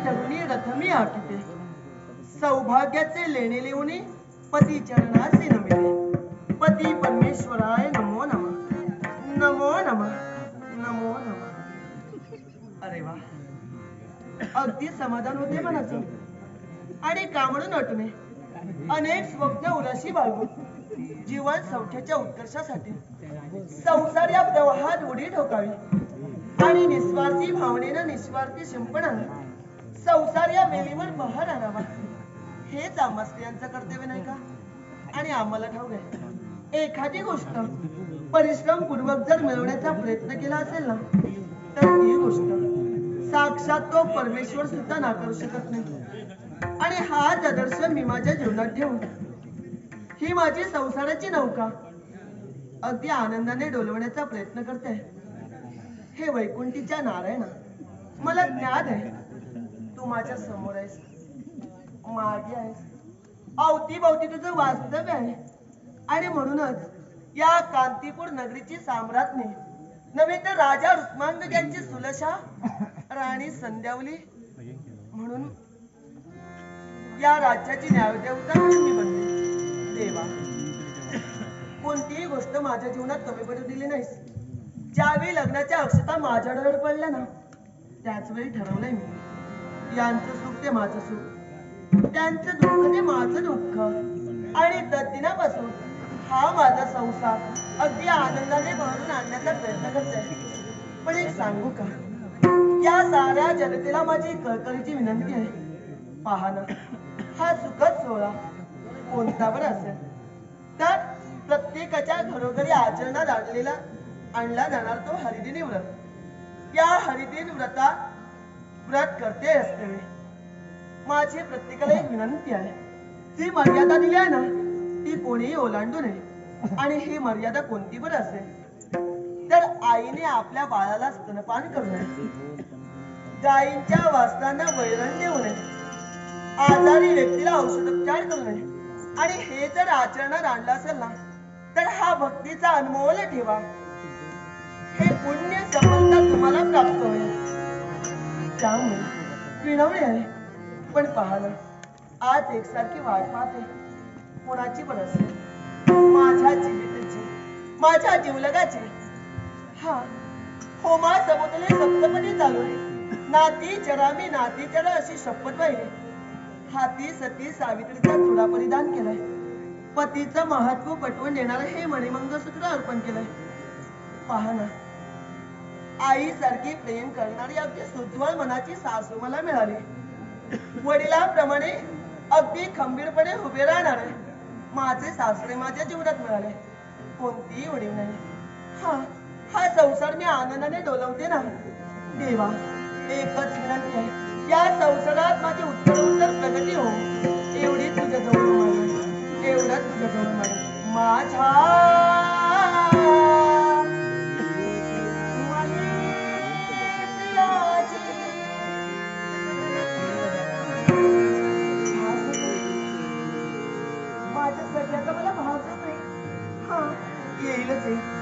प्रथमी आठवते सौभाग्याचे लेणे लिहुनी पती चरणासी नमिते पती परमेश्वराय नमो नम. नमो नम. नमो नम. अरे वा. अगदी समाधान होते मनाचं. आणि कामडून अटणे अनेक स्वप्न उराशी बाळगून जीवन सौख्याच्या उत्कर्षासाठी. संसार या प्रवाहात उडी ठोकावी. आणि निस्वार्थी भावनेनं निस्वार्थी शिंपणानं संसार या वेलीवर बहार आणावा. हेच आम्हा स्त्रियांचं कर्तव्य नाही का? आणि आम्हाला ठाऊक आहे एखादी गोष्ट परिश्रम पूर्वक जर मिळवण्याचा प्रयत्न केला असेल ना तर ती गोष्ट साक्षात तो परमेश्वर सुद्धा नाकारू शकत नाही. आणि हाच आदर्श मी माझ्या जीवनात ठेवून ही माझी संसाराची नौका अगदी आनंदाने डोलवण्याचा प्रयत्न करते. हे वैकुंठीच्या नारायणा मला ज्ञात आहे माझ्यासमोर आहेस. मागे आहेस. अवतीभवती तुझं वास्तव्य आहे. आणि म्हणूनच या कांतीपूर नगरीची साम्राज्ञी नव्हे तर राजा रुक्मांग यांची सुलशा राणी संध्यावली म्हणून या राज्याची न्यायदेवता मी बनले. देवा कोणतीही गोष्ट माझ्या जीवनात कमी पडू दिली नाहीस. ज्यावेळी लग्नाच्या अक्षता माझ्या डोळ्यावर पडल्या ना त्याच वेळी ठरवलंय मी. यांचं सुख ते माझं सुख. त्यांचं दुःख ते माझं दुःख. आणि दत्तीनापासून हा माझा संसार अगदी आनंदाने भरून आणण्याचा प्रयत्न करते पण एक सांगू का? या साऱ्या जनतेला माझी कळकळीची विनंती आहे. पहा ना हा सुखद सोहळा कोणता पण असेल तर प्रत्येकाच्या घरोघरी आचरणात आणलेला आणला जाणार तो हरिदिनी व्रत या हरिदिन व्रतात व्रत करते असते. माझी प्रत्येकाला एक विनंती आहे. ती मर्यादा दिली आहे ना ती कोणीही ओलांडू नये. आणि ही मर्यादा कोणती पण असेल? तर आईने आपल्या बाळाला स्तनपान करू नये. गायींच्या वासनांना वैरण देऊ नये. आजारी व्यक्तीला औषधोपचार करू नये. आणि हे जर आचरणात आणलं असेल ना तर हा भक्तीचा अनमोल ठेवा. हे पुण्य संबंध तुम्हाला प्राप्त होईल. त्यामुळे विनवणे आहे. पण पहा ना आज एकसारखी वाट पाहते कोणाची पण असेल. माझ्या जीवितची माझ्या जीवलगाची. हा. होमा समुद्रे सप्तपदी चालू आहे नाती चरामी नाती चरा अशी शपथ वाहिली हाती सती सावित्रीचा चुडा परिधान केलाय. पतीचं महत्त्व पटवून देणारं हे मणिमंगसूत्र अर्पण केलंय. पहा आई सारखी प्रेम करणारी अगदी सुज्वल मनाची सासू मला मिळाली. वडिलांप्रमाणे अगदी खंबीरपणे उभे राहणार माझे सासरे माझ्या जीवनात मिळाले. कोणतीही वडील नाही. हा हा संसार मी आनंदाने डोलवते ना देवा एकच विनंती आहे. या संसारात माझी उत्तर उत्तर प्रगती हो. एवढी तुझ्या जवळ एवढंच तुझ्या जवळ माझ्या Lucy.